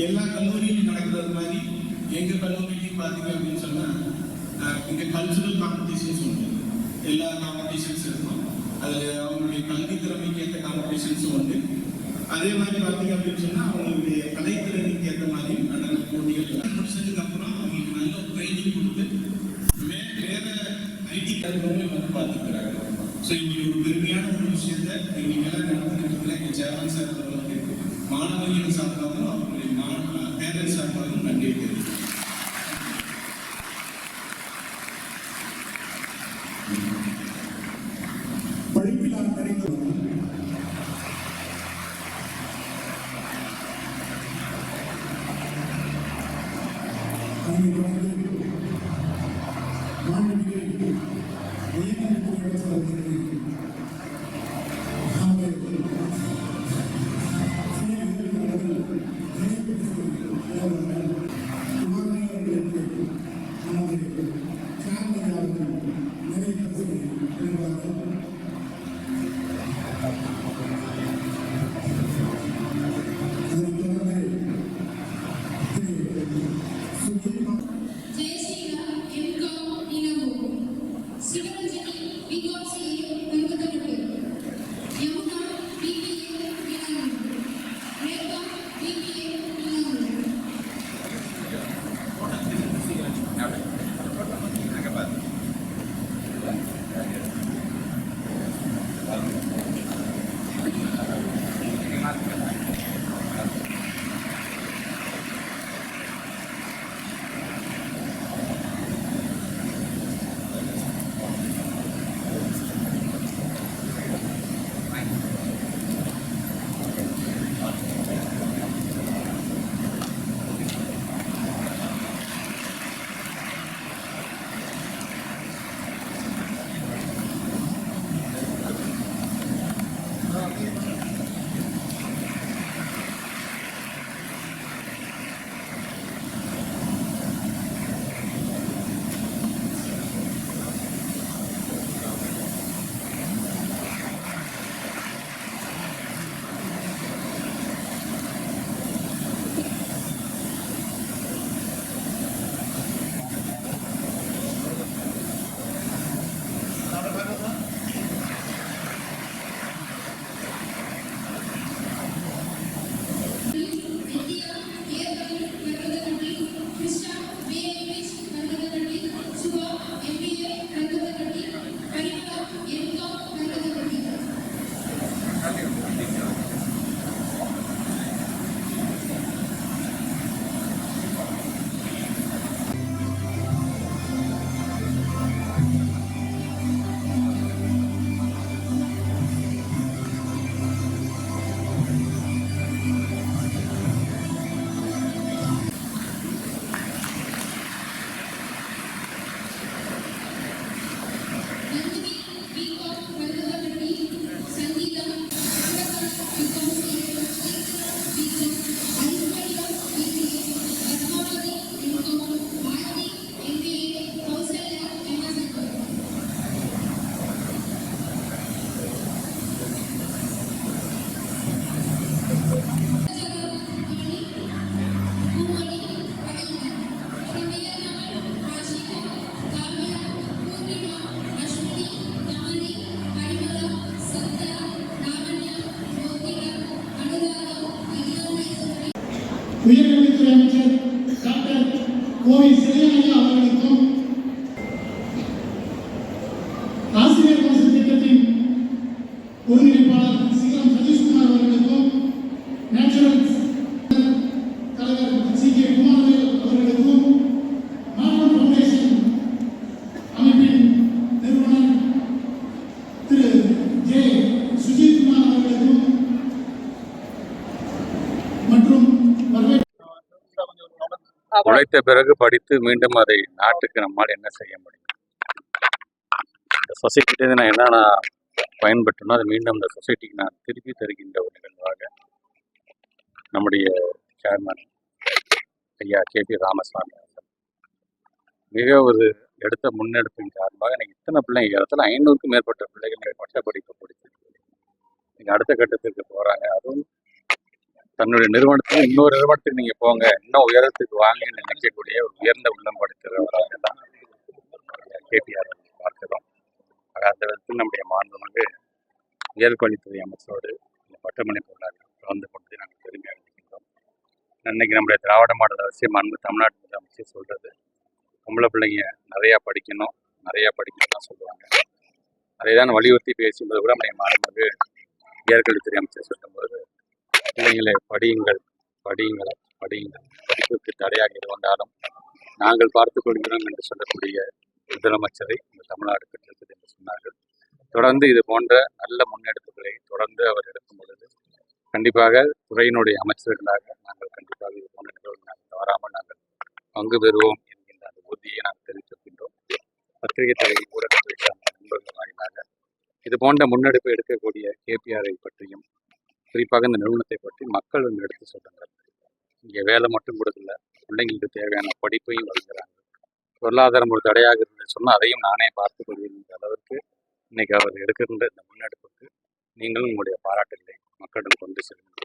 எல்லா கல்லூரியிலும் நடக்கிறது மாதிரி எங்க கல்லூரியிலையும் பார்த்தீங்க அப்படின்னு சொன்னா அஹ், இங்க கல்ச்சுரல் காம்படிஷன்ஸ் உண்டு. எல்லா காம்படிஷன்ஸ் இருக்கும். அதுல அவங்களுடைய கல்வி திறமைக்கு ஏற்ற காம்படிஷன்ஸும் உண்டு. அதே மாதிரி பார்த்தீங்க அப்படின்னு சொன்னா அவங்களுடைய கலைத்திறனுக்கு ஏற்ற மாதிரி நடன போட்டிகள் எல்லாம். முடிச்சதுக்கு அப்புறம் அவங்களுக்கு நல்ல ஒரு ட்ரைனிங் கொடுத்து வே- வேற ஐடி கல்வியுமே வந்து பார்த்துக்கிறாங்க. ஸோ இப்படி ஒரு பெருமையான ஒரு விஷயத்தை மேலே எல்லாம் இருக்கிற எங்கள் சேர்மன் சார் அவர்களுக்கு மாணவர்கள் சார்பாகவும் பேரண்ட்ஸ் சார்பாகவும் நன்றி தெரிவிக்கிறேன் படிப்பினால் நிறைந்தவர் அதனைத் தொடர்ந்து மாண்புமிகு உயர்நீதித்துறை உயர்கல்வித்துறை அமைச்சர் டாக்டர் கோவை சிறையனையா படித்த பிறகு படித்து மீண்டும் அதை நாட்டுக்கு நம்மால் என்ன செய்ய முடியும்? இந்த சொசைட்டிலேருந்து நான் என்னென்ன பயன்பட்டனோ அதை மீண்டும் இந்த சொசைட்டிக்கு நான் திருப்பி தருகின்ற ஒரு நிகழ்வாக நம்முடைய சேர்மன் ஐயா கே பி ராமசாமி அவர்கள் மிக ஒரு எடுத்த முன்னெடுப்பின் காரணமாக எனக்கு இத்தனை பிள்ளைங்க இடத்துல ஐநூறுக்கும் மேற்பட்ட பிள்ளைகள் பட்ட படிப்பு படித்து நீங்கள் அடுத்த கட்டத்திற்கு போகிறாங்க அதுவும் தன்னுடைய நிறுவனத்துக்கு இன்னொரு நிறுவனத்துக்கு நீங்க போங்க. இன்னும் உயரத்துக்கு வாங்க நினைக்கக்கூடிய ஒரு உயர்ந்த உள்ளம் படுத்துகிறவராக தான் கேடிஆர் பார்க்கிறோம். அந்த விதத்தில் நம்முடைய மாண்புமிகு உயர்கல்வித்துறை அமைச்சரோடு இந்த பட்டமணி பொருளாதாரம் கலந்து கொண்டு நாங்கள் பெருமையாக இருக்கின்றோம். இன்னைக்கு நம்முடைய திராவிட மாடல் அவசியம் மாண்பு தமிழ்நாட்டு முதலமைச்சர் சொல்றது பொம்பளை பிள்ளைங்க நிறையா படிக்கணும் நிறையா படிக்கணும் தான் சொல்லுவாங்க. அதை தான் வலியுறுத்தி பேசும்போது கூட நம்முடைய மாண்புமிகு உயர்கல்வித்துறை அமைச்சர் சொல்லும்போது பிள்ளைங்களை படியுங்கள் படியுங்கள் படியுங்கள். படிப்புக்கு தடையாக இரு வந்தாலும் நாங்கள் பார்த்துக் கொள்கிறோம் என்று சொல்லக்கூடிய முதலமைச்சரை இந்த தமிழ்நாடு பெற்றிருக்கிறது என்று சொன்னார்கள். தொடர்ந்து இது போன்ற நல்ல முன்னெடுப்புகளை தொடர்ந்து அவர் எடுக்கும் பொழுது கண்டிப்பாக துறையினுடைய அமைச்சர்களாக நாங்கள் கண்டிப்பாக இது போன்ற நிகழ்வுகள் நாங்கள் வராமல் நாங்கள் பங்கு பெறுவோம் என்கின்ற அந்த உறுதியை நாங்கள் தெரிவித்திருக்கின்றோம். பத்திரிகை துறை ஊடகத்துறை சார்ந்த நண்பர்கள் வாயிலாக இது போன்ற முன்னெடுப்பு எடுக்கக்கூடிய கேபிஆரை பற்றியும் குறிப்பாக இந்த நிறுவனத்தை பற்றி மக்கள் வந்து எடுத்து சொல்லுங்கள் இங்கே வேலை மட்டும் கொடுக்கல. பிள்ளைங்களுக்கு தேவையான படிப்பையும் வழங்குறாங்க. பொருளாதாரம் ஒரு தடையாக இருந்து சொன்னால் அதையும் நானே பார்த்து கொள்கின்ற அளவுக்கு இன்னைக்கு அவர் எடுக்கின்ற இந்த முன்னெடுப்புக்கு நீங்களும் உங்களுடைய பாராட்டுகளை மக்களிடம் கொண்டு செல்லுங்கள்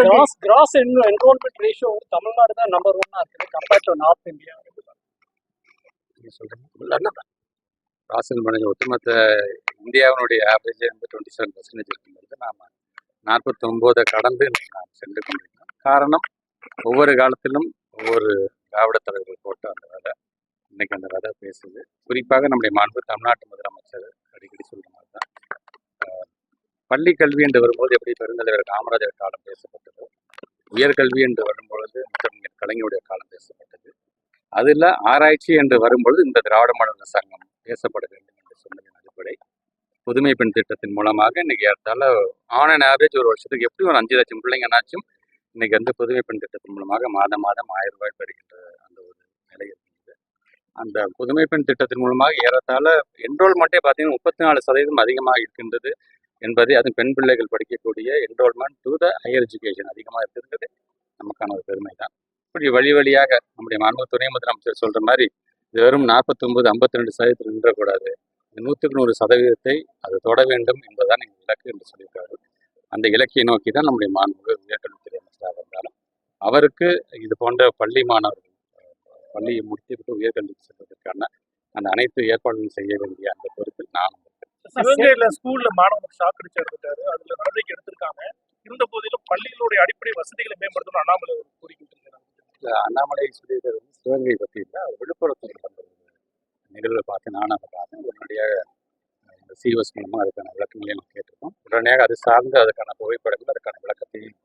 gross gross enrolment ratio Tamil Nadu தான் நம்பர் ஒன்னா இருக்குது. கம்பேர்ட் டு நார்த் இந்தியா சொல்றேன் ராசல் மனித ஒட்டுமொத்த இந்தியாவினுடைய ஆவரேஜ் வந்து டுவெண்ட்டி செவன் பர்சன்டேஜ் இருக்கும்போது நாம் நாற்பத்தொம்போதை கடந்து நாம் சென்று கொண்டிருக்கேன் காரணம் ஒவ்வொரு காலத்திலும் ஒவ்வொரு திராவிட தலைவர்கள் போட்ட அந்த விதை இன்னைக்கு அந்த விதை பேசுது. குறிப்பாக நம்முடைய மாண்பு தமிழ்நாட்டு முதலமைச்சர் அடிக்கடி சொல்ற மாதிரி தான் பள்ளி கல்வி என்று வரும்போது எப்படி பெருந்தலைவர் காமராஜர் காலம் பேசப்பட்டது உயர்கல்வி என்று வரும்பொழுது முத்தமிழர் கலைஞருடைய காலம் பேசப்பட்டது. அதில் ஆராய்ச்சி என்று வரும்பொழுது இந்த திராவிட மாடல் சங்கம் பேசப்படுது வேண்டும் என்று சொன்னதின் அடிப்படை புதுமை பெண் திட்டத்தின் மூலமாக இன்னைக்கு ஏறத்தால ஆன் அண்ட் ஆவரேஜ் ஒரு வருஷத்துக்கு எப்படி ஒரு அஞ்சு லட்சம் பிள்ளைங்கனாச்சும் இன்னைக்கு வந்து புதுமை பெண் திட்டத்தின் மூலமாக மாதம் மாதம் ஆயிரம் ரூபாய் பெறுகின்ற அந்த ஒரு நிலை இருக்குது அந்த புதுமை பெண் திட்டத்தின் மூலமாக ஏறத்தாழ என்ரோல்மெண்ட்டே பார்த்தீங்கன்னா முப்பத்தி நாலு சதவீதம் அதிகமாக இருக்கின்றது என்பதை அதுவும் பெண் பிள்ளைகள் படிக்கக்கூடிய enrolment to the higher education அதிகமாக இருக்கிறது நமக்கான ஒரு பெருமை தான். இப்படி வழி வழியாக நம்முடைய மாண்பு துணை முதலமைச்சர் சொல்ற மாதிரி இது வெறும் நாற்பத்தொம்பது ஐம்பத்தி ரெண்டு சதவீதத்தில் நின்றக்கூடாது. நூற்றுக்கு நூறு சதவீதத்தை அது தொட வேண்டும் என்பதுதான் எங்கள் இலக்கு என்று சொல்லியிருக்காரு அந்த இலக்கியை நோக்கி தான் நம்முடைய மாண்பு உயர்கல்வித்துறை அமைச்சராக இருந்தாலும் அவருக்கு இது போன்ற பள்ளி மாணவர்கள் பள்ளியை முடித்துவிட்டு உயர்கல்விக்கு செல்வதற்கான அந்த அனைத்து ஏற்பாடுகளும் செய்ய வேண்டிய அந்த பொறுப்பில் இருக்கேன். சிவகங்கையில ஸ்கூல்ல மாணவர் சாக்கடிச்சு எடுத்துட்டாரு அதுல நடவடிக்கை எடுத்திருக்காங்க இருந்த போதிலும் பள்ளிகளுடைய அடிப்படை வசதிகளை மேம்படுத்தணும் அண்ணாமலை. இந்த அண்ணாமலை சொல்லியிருக்கிறது சிவகங்கை பற்றி இல்லை விழுப்புரத்தில் நிகழ்வை பார்த்து நானும் அதை பார்த்தேன். உடனடியாக இந்த சிஓஸ் மூலமாக அதுக்கான விளக்கங்களையும் நான் கேட்டிருக்கோம். உடனடியாக அது சார்ந்து அதுக்கான புகைப்படங்கள் அதுக்கான விளக்கத்தையும்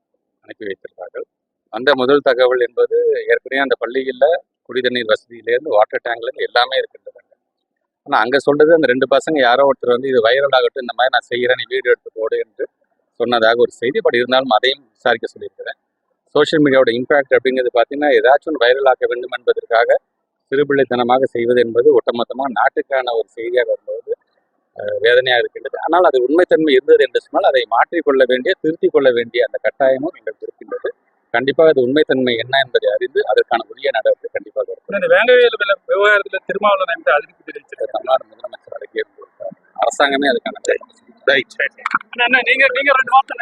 அனுப்பி வைத்திருந்தார்கள். அந்த முதல் தகவல் என்பது ஏற்கனவே அந்த பள்ளியில் குடிதண்ணீர் வசதியிலேருந்து வாட்டர் டேங்க்லேருந்து எல்லாமே இருக்கின்றதாங்க ஆனால் அங்கே சொன்னது அந்த ரெண்டு பசங்க யாரோ ஒருத்தர் வந்து இது வைரல் ஆகட்டும் இந்த மாதிரி நான் செய்கிறேன் நீ வீடியோ எடுத்து போடு என்று சொன்னதாக ஒரு செய்தி. பட் இருந்தாலும் அதையும் விசாரிக்க சொல்லியிருக்கிறேன். சோஷியல் மீடியாவோட இம்பேக்ட் அப்படிங்கிறது பார்த்தீங்கன்னா ஏதாச்சும் ஒன்று வைரல் ஆக்க வேண்டும் என்பதற்காக சிறுபிள்ளைத்தனமாக செய்வது என்பது ஒட்டுமொத்தமாக நாட்டுக்கான ஒரு செய்தியாக வரும்போது வேதனையாக இருக்கின்றது. ஆனால் அது உண்மைத்தன்மை இருந்தது என்று சொன்னால் அதை மாற்றிக்கொள்ள வேண்டிய திருத்திக் கொள்ள வேண்டிய அந்த கட்டாயமும் எங்களுக்கு இருக்கின்றது. கண்டிப்பாக அது உண்மைத்தன்மை என்ன என்பதை அறிந்து அதற்கான உரிய நடவடிக்கை கண்டிப்பாக இருக்கும் இந்த வேங்கவேல் வில விவகாரத்துல திருமாவளவன் என்று அதிருப்தி தெரிவிச்சிருக்காரு. தமிழ்நாடு முதலமைச்சர் அடக்கிய அரசாங்கமே அதுக்கான நீங்க நீங்க ரெண்டு வார்த்தை